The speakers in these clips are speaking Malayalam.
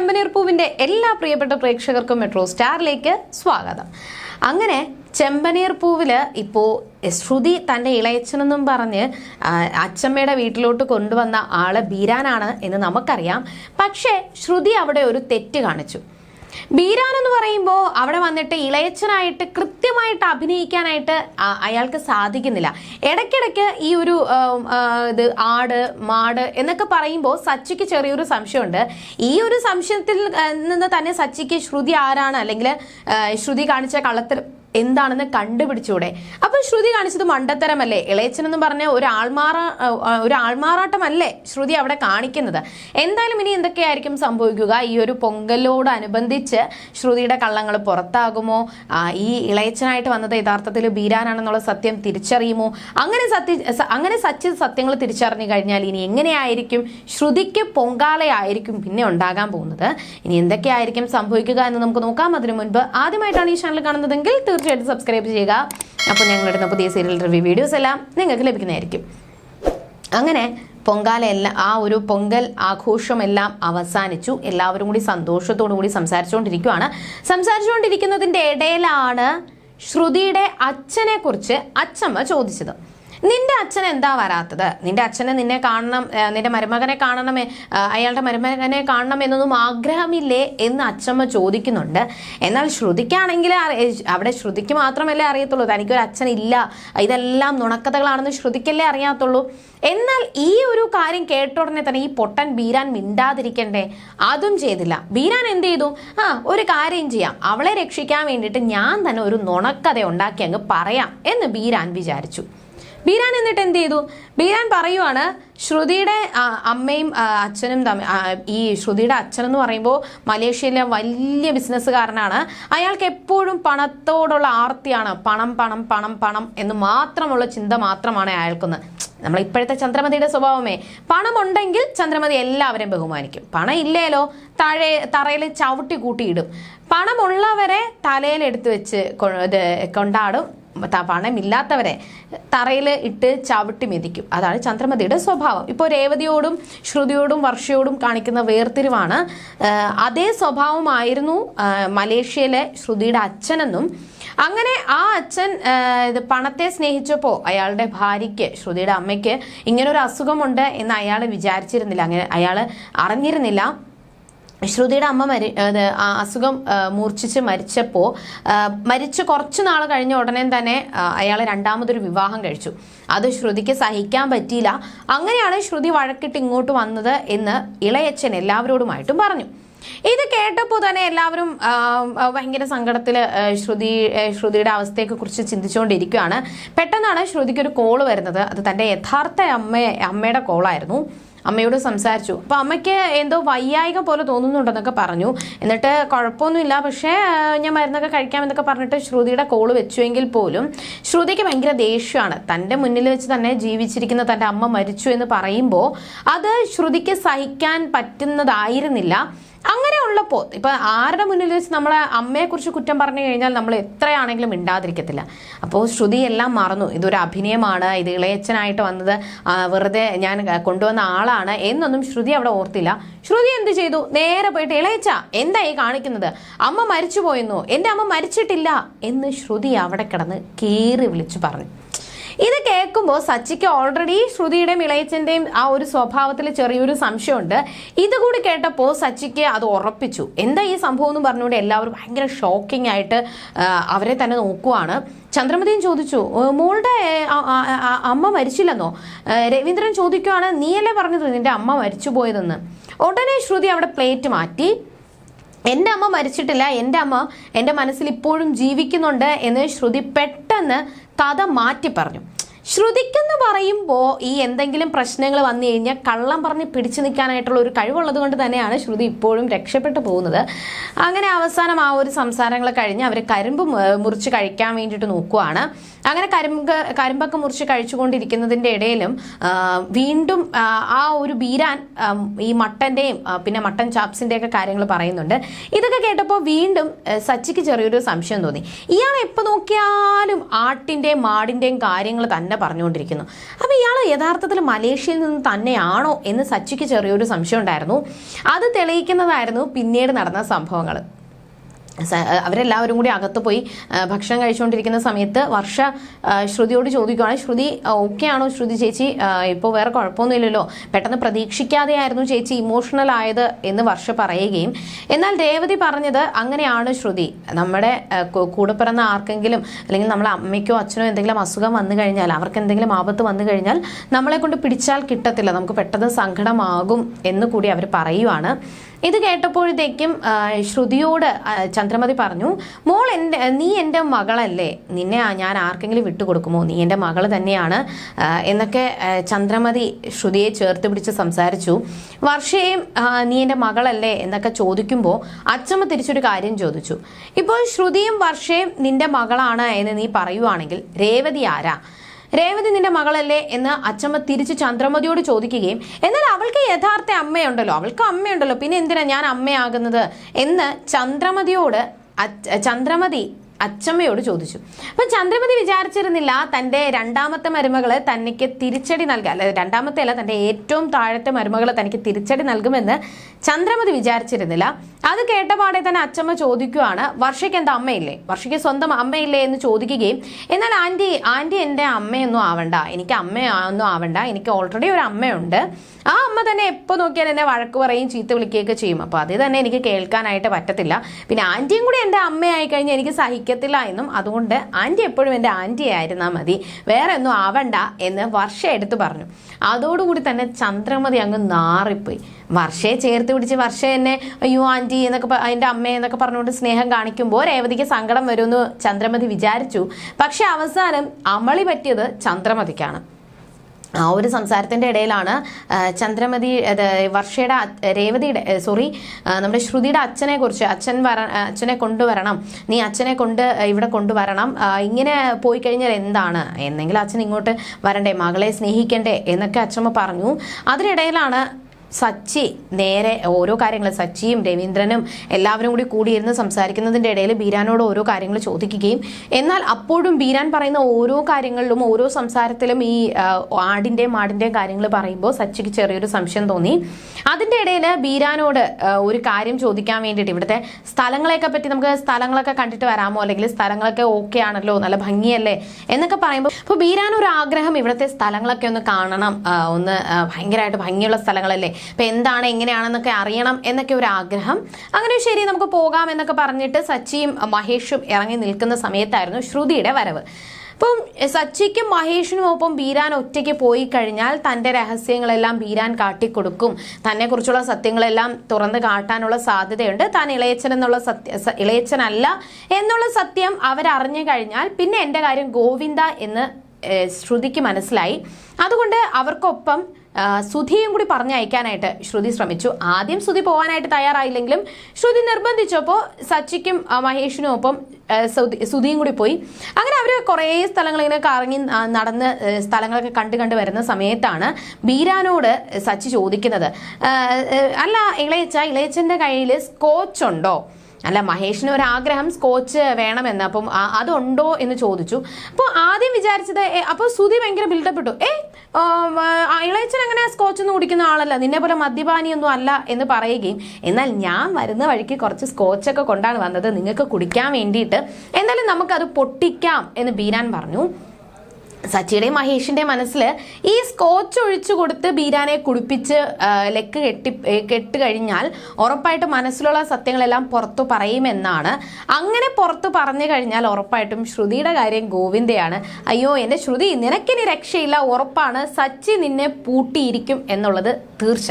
ചെമ്പനീർ പൂവിന്റെ എല്ലാ പ്രിയപ്പെട്ട പ്രേക്ഷകർക്കും മെട്രോ സ്റ്റാറിലേക്ക് സ്വാഗതം. അങ്ങനെ ചെമ്പനീർ പൂവിൽ ഇപ്പോൾ ശ്രുതി തന്റെ ഇളയച്ചനെന്നും പറഞ്ഞ് അച്ചമ്മയുടെ വീട്ടിലോട്ട് കൊണ്ടുവന്ന ആൾ ബീരാനാണ് എന്ന് നമുക്കറിയാം. പക്ഷേ ശ്രുതി അവിടെ ഒരു തെറ്റ് കാണിച്ചു. ബീരാൻ എന്ന് പറയുമ്പോൾ അവിടെ വന്നിട്ട് ഇളയച്ചനായിട്ട് കൃത്യമായിട്ട് അഭിനയിക്കാനായിട്ട് അയാൾക്ക് സാധിക്കുന്നില്ല. ഇടയ്ക്കിടയ്ക്ക് ഈ ഒരു ഇത് ആട് മാട് എന്നൊക്കെ പറയുമ്പോൾ സച്ചിക്ക് ചെറിയൊരു സംശയമുണ്ട്. ഈ ഒരു സംശയത്തിൽ നിന്ന് തന്നെ സച്ചിക്ക് ശ്രുതി ആരാണ്? അല്ലെങ്കിൽ ശ്രുതി കാണിച്ച കള്ളത്തിൽ എന്താണെന്ന് കണ്ടുപിടിച്ചൂടെ? അപ്പൊ ശ്രുതി കാണിച്ചത് മണ്ടത്തരമല്ലേ? ഇളയച്ചൻ എന്ന് പറഞ്ഞ ഒരു ആൾമാറ ഒരു ആൾമാറാട്ടമല്ലേ ശ്രുതി അവിടെ കാണിക്കുന്നത്? എന്തായാലും ഇനി എന്തൊക്കെയായിരിക്കും സംഭവിക്കുക? ഈ ഒരു പൊങ്കലോടനുബന്ധിച്ച് ശ്രുതിയുടെ കള്ളങ്ങൾ പുറത്താകുമോ? ഈ ഇളയച്ചനായിട്ട് വന്നത് യഥാർത്ഥത്തിൽ ബീരാനാണെന്നുള്ള സത്യം തിരിച്ചറിയുമോ? അങ്ങനെ സത്യ അങ്ങനെ സത്യ സത്യങ്ങൾ തിരിച്ചറിഞ്ഞു കഴിഞ്ഞാൽ ഇനി എങ്ങനെയായിരിക്കും ശ്രുതിക്ക് പൊങ്കാലയായിരിക്കും പിന്നെ ഉണ്ടാകാൻ പോകുന്നത്? ഇനി എന്തൊക്കെയായിരിക്കും സംഭവിക്കുക എന്ന് നമുക്ക് നോക്കാം. അതിനു മുൻപ് ആദ്യമായിട്ടാണ് ഈ ചാനൽ കാണുന്നതെങ്കിൽ തീർച്ചയായിട്ടും സബ്സ്ക്രൈബ് ചെയ്യുക. അപ്പോൾ ഞങ്ങളിടുന്ന പുതിയ സീരിയൽ റിവ്യൂ വീഡിയോസ് എല്ലാം നിങ്ങൾക്ക് ലഭിക്കുന്നതായിരിക്കും. അങ്ങനെ പൊങ്കാല എല്ലാം ആ ഒരു പൊങ്കൽ ആഘോഷമെല്ലാം അവസാനിച്ചു. എല്ലാവരും കൂടി സന്തോഷത്തോടു കൂടി സംസാരിച്ചുകൊണ്ടിരിക്കുകയാണ് സംസാരിച്ചുകൊണ്ടിരിക്കുന്നതിന്റെ ഇടയിലാണ് ശ്രുതിയുടെ അച്ഛനെക്കുറിച്ച് അച്ഛമ്മ ചോദിച്ചത്. നിന്റെ അച്ഛൻ എന്താ വരാത്തത്? നിന്റെ അച്ഛനെ നിന്നെ കാണണം നിന്റെ മരുമകനെ കാണണമേ അയാളുടെ മരുമകനെ കാണണം എന്നൊന്നും ആഗ്രഹമില്ലേ എന്ന് അച്ഛമ്മ ചോദിക്കുന്നുണ്ട്. എന്നാൽ ശ്രുതിക്കാണെങ്കിൽ അവിടെ ശ്രുതിക്ക് മാത്രമല്ലേ അറിയത്തുള്ളൂ. തനിക്കൊരു അച്ഛൻ ഇല്ല ഇതെല്ലാം നുണക്കഥകളാണെന്ന് ശ്രുതിക്കല്ലേ അറിയാത്തുള്ളൂ. എന്നാൽ ഈ ഒരു കാര്യം കേട്ട ഉടനെ തന്നെ ഈ പൊട്ടൻ ബീരാൻ മിണ്ടാതിരിക്കണ്ടേ? അതും ചെയ്തില്ല. ബീരാൻ എന്ത് ചെയ്തു? ആ ഒരു കാര്യം ചെയ്യാം. അവളെ രക്ഷിക്കാൻ വേണ്ടിയിട്ട് ഞാൻ തന്നെ ഒരു നുണക്കഥ ഉണ്ടാക്കി അങ്ങ് പറയാം എന്ന് ബീരാൻ വിചാരിച്ചു. ബീരാൻ എന്നിട്ട് എന്ത് ചെയ്തു? ബീരാൻ പറയുവാണ് ശ്രുതിയുടെ അമ്മയും അച്ഛനും തമ്മിൽ ഈ ശ്രുതിയുടെ അച്ഛനെന്ന് പറയുമ്പോൾ മലേഷ്യയിലെ വലിയ ബിസിനസ്സുകാരനാണ്. അയാൾക്ക് എപ്പോഴും പണത്തോടുള്ള ആർത്തിയാണ്. പണം പണം പണം പണം എന്ന് മാത്രമുള്ള ചിന്ത മാത്രമാണ് അയാൾക്കൊന്ന്. നമ്മൾ ഇപ്പോഴത്തെ ചന്ദ്രമതിയുടെ സ്വഭാവമേ. പണമുണ്ടെങ്കിൽ ചന്ദ്രമതി എല്ലാവരെയും ബഹുമാനിക്കും. പണം ഇല്ലേലോ? താഴെ തറയിൽ ചവിട്ടി കൂട്ടിയിടും. പണമുള്ളവരെ തലയിലെടുത്ത് വെച്ച് കൊണ്ടാടും. പണമില്ലാത്തവരെ തറയിൽ ഇട്ട് ചവിട്ടി മെതിക്കും. അതാണ് ചന്ദ്രമതിയുടെ സ്വഭാവം. ഇപ്പോൾ രേവതിയോടും ശ്രുതിയോടും വർഷയോടും കാണിക്കുന്ന വേർതിരിവാണ്. അതേ സ്വഭാവമായിരുന്നു മലേഷ്യയിലെ ശ്രുതിയുടെ അച്ഛനെന്നും. അങ്ങനെ ആ അച്ഛൻ ഇത് പണത്തെ സ്നേഹിച്ചപ്പോൾ അയാളുടെ ഭാര്യയ്ക്ക് ശ്രുതിയുടെ അമ്മയ്ക്ക് ഇങ്ങനൊരു അസുഖമുണ്ട് എന്ന് അയാൾ വിചാരിച്ചിരുന്നില്ല. അങ്ങനെ അയാൾ അറിഞ്ഞിരുന്നില്ല. ശ്രുതിയുടെ അമ്മ മരി അസുഖം മൂർച്ഛിച്ച് മരിച്ചപ്പോൾ മരിച്ച് കുറച്ച് നാൾ കഴിഞ്ഞ ഉടനെ തന്നെ അയാൾ രണ്ടാമതൊരു വിവാഹം കഴിച്ചു. അത് ശ്രുതിക്ക് സഹിക്കാൻ പറ്റിയില്ല. അങ്ങനെയാണ് ശ്രുതി വഴക്കിട്ട് ഇങ്ങോട്ട് വന്നത് എന്ന് ഇളയച്ചൻ എല്ലാവരോടുമായിട്ടും പറഞ്ഞു. ഇത് കേട്ടപ്പോൾ തന്നെ എല്ലാവരും ഭയങ്കര സങ്കടത്തിൽ ശ്രുതി ശ്രുതിയുടെ അവസ്ഥയൊക്കെ കുറിച്ച് ചിന്തിച്ചുകൊണ്ടിരിക്കുകയാണ്. പെട്ടെന്നാണ് ശ്രുതിക്ക് ഒരു കോൾ വരുന്നത്. അത് തന്റെ യഥാർത്ഥ അമ്മ അമ്മയുടെ കോളായിരുന്നു അമ്മയോട് സംസാരിച്ചു. അപ്പൊ അമ്മയ്ക്ക് എന്തോ വയ്യായിക പോലെ തോന്നുന്നുണ്ടെന്നൊക്കെ പറഞ്ഞു. എന്നിട്ട് കുഴപ്പമൊന്നുമില്ല. പക്ഷേ ഞാൻ മരുന്നൊക്കെ കഴിക്കാം എന്നൊക്കെ പറഞ്ഞിട്ട് ശ്രുതിയുടെ കോൾ വെച്ചുവെങ്കിൽ പോലും ശ്രുതിക്ക് ഭയങ്കര ദേഷ്യമാണ്. തന്റെ മുന്നിൽ വെച്ച് തന്നെ ജീവിച്ചിരിക്കുന്ന തന്റെ അമ്മ മരിച്ചു എന്ന് പറയുമ്പോൾ അത് ശ്രുതിക്ക് സഹിക്കാൻ പറ്റുന്നതായിരുന്നില്ല. ഉള്ളപ്പോൾ ഇപ്പം ആരുടെ മുന്നിൽ വെച്ച് നമ്മളെ അമ്മയെക്കുറിച്ച് കുറ്റം പറഞ്ഞു കഴിഞ്ഞാൽ നമ്മൾ എത്രയാണെങ്കിലും മിണ്ടാതിരിക്കത്തില്ല. അപ്പോൾ ശ്രുതി എല്ലാം മറന്നു. ഇതൊരു അഭിനയമാണ്. ഇത് ഇളയച്ചനായിട്ട് വന്നത്. വെറുതെ ഞാൻ കൊണ്ടുവന്ന ആളാണ് എന്നൊന്നും ശ്രുതി അവിടെ ഓർത്തില്ല. ശ്രുതി എന്ത് ചെയ്തു? നേരെ പോയിട്ട് ഇളയച്ച എന്താ ഈ കാണിക്കുന്നത്? അമ്മ മരിച്ചു പോയെന്നോ എന്റെ അമ്മ മരിച്ചിട്ടില്ല. എന്ന് ശ്രുതി അവിടെ കിടന്ന് കീറി വിളിച്ചു പറഞ്ഞു. ഇത് കേൾക്കുമ്പോൾ സച്ചിക്ക് ഓൾറെഡി ശ്രുതിയുടെയും ഇളയച്ചന്റെയും ആ ഒരു സ്വഭാവത്തിൽ ചെറിയൊരു സംശയമുണ്ട്. ഇതുകൂടി കേട്ടപ്പോൾ സച്ചിക്ക് അത് ഉറപ്പിച്ചു. എന്താ ഈ സംഭവം എന്ന് പറഞ്ഞുകൊണ്ട് എല്ലാവരും ഭയങ്കര ഷോക്കിംഗ് ആയിട്ട് അവരെ തന്നെ നോക്കുവാണ്. ചന്ദ്രമതിയും ചോദിച്ചു "ഏ, മോളുടെ അമ്മ മരിച്ചില്ലെന്നോ? രവീന്ദ്രൻ ചോദിക്കുവാണ് നീയല്ലേ പറഞ്ഞത് നിന്റെ അമ്മ മരിച്ചു പോയതെന്ന് ഉടനെ ശ്രുതി അവിടെ പ്ലേറ്റ് മാറ്റി എന്റെ അമ്മ മരിച്ചിട്ടില്ല എന്റെ അമ്മ എന്റെ മനസ്സിൽ ഇപ്പോഴും ജീവിക്കുന്നുണ്ട് എന്ന് ശ്രുതി പെട്ടെന്ന് കഥ മാറ്റി പറഞ്ഞു. ശ്രുതിക്കെന്ന് പറയുമ്പോൾ ഈ എന്തെങ്കിലും പ്രശ്നങ്ങൾ വന്നു കഴിഞ്ഞാൽ കള്ളം പറഞ്ഞ് പിടിച്ചു നിൽക്കാനായിട്ടുള്ള ഒരു കഴിവുള്ളത് കൊണ്ട് തന്നെയാണ് ശ്രുതി ഇപ്പോഴും രക്ഷപ്പെട്ടു പോകുന്നത്. അങ്ങനെ അവസാനം ആ ഒരു സംസാരങ്ങൾ കഴിഞ്ഞ് അവർ കരിമ്പ് മുറിച്ച് കഴിക്കാൻ വേണ്ടിയിട്ട് നോക്കുവാണ്. അങ്ങനെ കരിമ്പ് കരിമ്പൊക്കെ മുറിച്ച് കഴിച്ചുകൊണ്ടിരിക്കുന്നതിന്റെ ഇടയിലും വീണ്ടും ആ, ഒരു ബീരാൻ ഈ മട്ടന്റെയും പിന്നെ മട്ടൻ ചാപ്സിന്റെ ഒക്കെ കാര്യങ്ങൾ പറയുന്നുണ്ട്. ഇതൊക്കെ കേട്ടപ്പോൾ വീണ്ടും സച്ചിക്ക് ചെറിയൊരു സംശയം തോന്നി. ഇയാൾ എപ്പോൾ നോക്കിയാലും ആട്ടിന്റെയും മാടിന്റെയും കാര്യങ്ങൾ തന്നെ പറഞ്ഞുകൊണ്ടിരിക്കുന്നു. അപ്പോൾ ഇയാൾ യഥാർത്ഥത്തിൽ മലേഷ്യയിൽ നിന്ന് തന്നെയാണോ എന്ന് സച്ചിക്ക് ചെറിയൊരു സംശയം ഉണ്ടായിരുന്നു. അത് തെളിയിക്കുന്നതായിരുന്നു പിന്നീട് നടന്ന സംഭവങ്ങൾ അവരെല്ലാവരും കൂടി അകത്ത് പോയി ഭക്ഷണം കഴിച്ചുകൊണ്ടിരിക്കുന്ന സമയത്ത് വർഷ ശ്രുതിയോട് ചോദിക്കുകയാണ് ശ്രുതി ഓക്കെ ആണോ ശ്രുതി ചേച്ചി? ഇപ്പോൾ വേറെ കുഴപ്പമൊന്നുമില്ലല്ലോ. പെട്ടെന്ന് പ്രതീക്ഷിക്കാതെയായിരുന്നു ചേച്ചി ഇമോഷണൽ ആയത് എന്ന് വർഷ പറയുകയും. എന്നാൽ രേവതി പറഞ്ഞത് അങ്ങനെയാണ് ശ്രുതി. നമ്മുടെ കൂടെ പിറന്ന ആർക്കെങ്കിലും അല്ലെങ്കിൽ നമ്മളെ അമ്മയ്ക്കോ അച്ഛനോ എന്തെങ്കിലും അസുഖം വന്നു കഴിഞ്ഞാൽ അവർക്ക് എന്തെങ്കിലും ആപത്ത് വന്നു കഴിഞ്ഞാൽ നമ്മളെ കൊണ്ട് പിടിച്ചാൽ കിട്ടത്തില്ല. നമുക്ക് പെട്ടെന്ന് സങ്കടമാകും എന്ന് കൂടി അവർ പറയുവാണ്. ഇത് കേട്ടപ്പോഴത്തേക്കും ശ്രുതിയോട് ചന്ദ്രമതി പറഞ്ഞു മോൾ എന്റെ നീ എന്റെ മകളല്ലേ? നിന്നെ ഞാൻ ആർക്കെങ്കിലും വിട്ടുകൊടുക്കുമോ? നീ എന്റെ മകൾ തന്നെയാണ്. എന്നൊക്കെ ചന്ദ്രമതി ശ്രുതിയെ ചേർത്ത് പിടിച്ച് സംസാരിച്ചു. വർഷയും നീ എന്റെ മകളല്ലേ? എന്നൊക്കെ ചോദിക്കുമ്പോൾ അച്ചമ്മ തിരിച്ചൊരു കാര്യം ചോദിച്ചു. ഇപ്പോൾ ശ്രുതിയും വർഷയും നിന്റെ മകളാണ് എന്ന് നീ പറയുവാണെങ്കിൽ രേവതി ആരാ? രേവതി നിന്റെ മകളല്ലേ എന്ന് അച്ചമ്മ തിരിച്ച് ചന്ദ്രമതിയോട് ചോദിക്കുകയും എന്നാൽ അവൾക്ക് യഥാർത്ഥ അമ്മയുണ്ടല്ലോ. അവൾക്ക് അമ്മയുണ്ടല്ലോ. പിന്നെ എന്തിനാ ഞാൻ അമ്മയാകുന്നത്? എന്ന് ചന്ദ്രമതിയോട് ചന്ദ്രമതി അച്ചമ്മയോട് ചോദിച്ചു. അപ്പൊ ചന്ദ്രമതി വിചാരിച്ചിരുന്നില്ല തന്റെ രണ്ടാമത്തെ മരുമകൾ തനിക്ക് തിരിച്ചടി നൽകുക അല്ലെ രണ്ടാമത്തെ അല്ല തന്റെ ഏറ്റവും താഴത്തെ മരുമകൾ തനിക്ക് തിരിച്ചടി നൽകുമെന്ന് ചന്ദ്രമതി വിചാരിച്ചിരുന്നില്ല. അത് കേട്ടപാടെ തന്നെ അച്ചമ്മ ചോദിക്കുകയാണ് വർഷയ്ക്ക് എന്താ അമ്മയില്ലേ? വർഷയ്ക്ക് സ്വന്തം അമ്മയില്ലേ? എന്ന് ചോദിക്കുകയും എന്നാൽ ആന്റി ആന്റി എന്റെ അമ്മയൊന്നും ആവണ്ട. എനിക്ക് അമ്മയൊന്നും ആവണ്ട. എനിക്ക് ഓൾറെഡി ഒരു അമ്മയുണ്ട്. ആ അമ്മ തന്നെ എപ്പോൾ നോക്കിയാൽ എന്നെ വഴക്ക് പറയും ചീത്ത വിളിക്കുകയൊക്കെ ചെയ്യും. അപ്പോൾ അത് തന്നെ എനിക്ക് കേൾക്കാനായിട്ട് പറ്റത്തില്ല. പിന്നെ ആന്റിയും കൂടി എന്റെ അമ്മയായി കഴിഞ്ഞാൽ എനിക്ക് സഹിക്കത്തില്ല എന്നും അതുകൊണ്ട് ആന്റി എപ്പോഴും എന്റെ ആന്റി ആയിരുന്നാൽ മതി. വേറെ ഒന്നും ആവണ്ട എന്ന് വർഷ എടുത്ത് പറഞ്ഞു. അതോടുകൂടി തന്നെ ചന്ദ്രമതി അങ്ങ് നാറിപ്പോയി. വർഷയെ ചേർത്ത് പിടിച്ച് വർഷ എന്നെ അയ്യോ ആന്റി എന്നൊക്കെ എന്റെ അമ്മ എന്നൊക്കെ പറഞ്ഞുകൊണ്ട് സ്നേഹം കാണിക്കുമ്പോൾ രേവതിക്ക് സങ്കടം വരുമെന്ന് ചന്ദ്രമതി വിചാരിച്ചു. പക്ഷെ അവസാനം അമളി പറ്റിയത് ചന്ദ്രമതിക്കാണ്. ആ ഒരു സംസാരത്തിന്റെ ഇടയിലാണ് ചന്ദ്രമതി വർഷയുടെ രേവതിയുടെ സോറി നമ്മുടെ ശ്രുതിയുടെ അച്ഛനെ കുറിച്ച് അച്ഛൻ വര അച്ഛനെ കൊണ്ടുവരണം നീ അച്ഛനെ കൊണ്ട് ഇവിടെ കൊണ്ടുവരണം ഇങ്ങനെ പോയി കഴിഞ്ഞാൽ എന്താണ്? എന്നെങ്കിലും അച്ഛൻ ഇങ്ങോട്ട് വരണ്ടേ മകളെ സ്നേഹിക്കണ്ടേ എന്നൊക്കെ അച്ഛമ്മ പറഞ്ഞു. അതിനിടയിലാണ് സച്ചി നേരെ ഓരോ കാര്യങ്ങൾ സച്ചിയും രവീന്ദ്രനും എല്ലാവരും കൂടി കൂടിയിരുന്ന് സംസാരിക്കുന്നതിന്റെ ഇടയിൽ ബീരാനോട് ഓരോ കാര്യങ്ങൾ ചോദിക്കുകയും എന്നാൽ അപ്പോഴും ബീരാൻ പറയുന്ന ഓരോ കാര്യങ്ങളിലും ഓരോ സംസാരത്തിലും ഈ ആടിന്റെയും മാടിന്റെയും കാര്യങ്ങൾ പറയുമ്പോൾ സച്ചിക്ക് ചെറിയൊരു സംശയം തോന്നി. അതിന്റെ ഇടയിൽ ബീരാനോട് ഒരു കാര്യം ചോദിക്കാൻ വേണ്ടിയിട്ട് ഇവിടുത്തെ സ്ഥലങ്ങളെയൊക്കെ പറ്റി നമുക്ക് സ്ഥലങ്ങളൊക്കെ കണ്ടിട്ട് വരാമോ? അല്ലെങ്കിൽ സ്ഥലങ്ങളൊക്കെ ഓക്കെ ആണല്ലോ? നല്ല ഭംഗിയല്ലേ? എന്നൊക്കെ പറയുമ്പോൾ അപ്പോൾ ബീരാൻ ഒരു ആഗ്രഹം ഇവിടുത്തെ സ്ഥലങ്ങളൊക്കെ ഒന്ന് കാണണം. ഒന്ന് ഭയങ്കരമായിട്ട് ഭംഗിയുള്ള സ്ഥലങ്ങളല്ലേ? ഇപ്പം എന്താണ് എങ്ങനെയാണെന്നൊക്കെ അറിയണം എന്നൊക്കെ ഒരു ആഗ്രഹം. അങ്ങനെ ശരി നമുക്ക് പോകാം എന്നൊക്കെ പറഞ്ഞിട്ട് സച്ചിയും മഹേഷും ഇറങ്ങി നിൽക്കുന്ന സമയത്തായിരുന്നു ശ്രുതിയുടെ വരവ്. അപ്പം സച്ചിക്കും മഹേഷിനും ഒപ്പം ബീരാൻ ഒറ്റയ്ക്ക് പോയി കഴിഞ്ഞാൽ തന്റെ രഹസ്യങ്ങളെല്ലാം ബീരാൻ കാട്ടിക്കൊടുക്കും. തന്നെക്കുറിച്ചുള്ള സത്യങ്ങളെല്ലാം തുറന്ന് കാട്ടാനുള്ള സാധ്യതയുണ്ട്. താൻ ഇളയച്ചൻ എന്നുള്ള സത്യ ഇളയച്ചനല്ല എന്നുള്ള സത്യം അവരറിഞ്ഞു കഴിഞ്ഞാൽ പിന്നെ എന്റെ കാര്യം ഗോവിന്ദ എന്ന് ശ്രുതിക്ക് മനസ്സിലായി. അതുകൊണ്ട് അവർക്കൊപ്പം സുധിയും കൂടി പറഞ്ഞയക്കാനായിട്ട് ശ്രുതി ശ്രമിച്ചു. ആദ്യം സുധി പോകാനായിട്ട് തയ്യാറായില്ലെങ്കിലും ശ്രുതി നിർബന്ധിച്ചപ്പോൾ സച്ചിക്കും മഹേഷിനും ഒപ്പം സുധിയും കൂടി പോയി. അങ്ങനെ അവർ കുറേ സ്ഥലങ്ങൾ ഇങ്ങനെ കറങ്ങി നടന്ന് സ്ഥലങ്ങളൊക്കെ കണ്ടു കണ്ടു വരുന്ന സമയത്താണ് ബീരാനോട് സച്ചി ചോദിക്കുന്നത്. അല്ല ഇളയച്ച ഇളയച്ചന്റെ കയ്യിൽ സ്കോച്ച് ഉണ്ടോ അല്ല മഹേഷിന് ഒരു ആഗ്രഹം സ്കോച്ച് വേണമെന്ന്. അപ്പം അതുണ്ടോ എന്ന് ചോദിച്ചു. അപ്പോൾ ആദ്യം വിചാരിച്ചത് അപ്പോൾ സുതി ഭയങ്കര ബിൽഡപ്പ് ഇട്ടു ഏ ഇളയച്ചൻ അങ്ങനെ സ്കോച്ച് ഒന്നും കുടിക്കുന്ന ആളല്ല. നിന്നെ പോലെ മദ്യപാനിയൊന്നും അല്ല എന്ന് പറയുകയും എന്നാൽ ഞാൻ വരുന്ന വഴിക്ക് കുറച്ച് സ്കോച്ചൊക്കെ കൊണ്ടാണ് വന്നത്. നിങ്ങൾക്ക് കുടിക്കാൻ വേണ്ടിയിട്ട്. എന്തായാലും നമുക്കത് പൊട്ടിക്കാം എന്ന് ബീരാൻ പറഞ്ഞു. സച്ചിയുടെയും മഹേഷിന്റെ മനസ്സിൽ ഈ സ്കോച്ച് ഒഴിച്ചു കൊടുത്ത് ബീരാനെ കുടിപ്പിച്ച് ലെക്ക് കെട്ടി കെട്ട് കഴിഞ്ഞാൽ ഉറപ്പായിട്ട് മനസ്സിലുള്ള സത്യങ്ങളെല്ലാം പുറത്തു പറയുമെന്നാണ്. അങ്ങനെ പുറത്തു പറഞ്ഞു കഴിഞ്ഞാൽ ഉറപ്പായിട്ടും ശ്രുതിയുടെ കാര്യം ഗോവിന്ദയാണ്. അയ്യോ എന്റെ ശ്രുതി നിനക്കിനി രക്ഷയില്ല ഉറപ്പാണ്. സച്ചി നിന്നെ പൂട്ടിയിരിക്കും എന്നുള്ളത് തീർച്ച.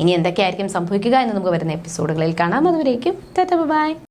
ഇനി എന്തൊക്കെയായിരിക്കും സംഭവിക്കുക എന്ന് നമുക്ക് വരുന്ന എപ്പിസോഡുകളിൽ കാണാം. അതുവരേക്കും ബൈ.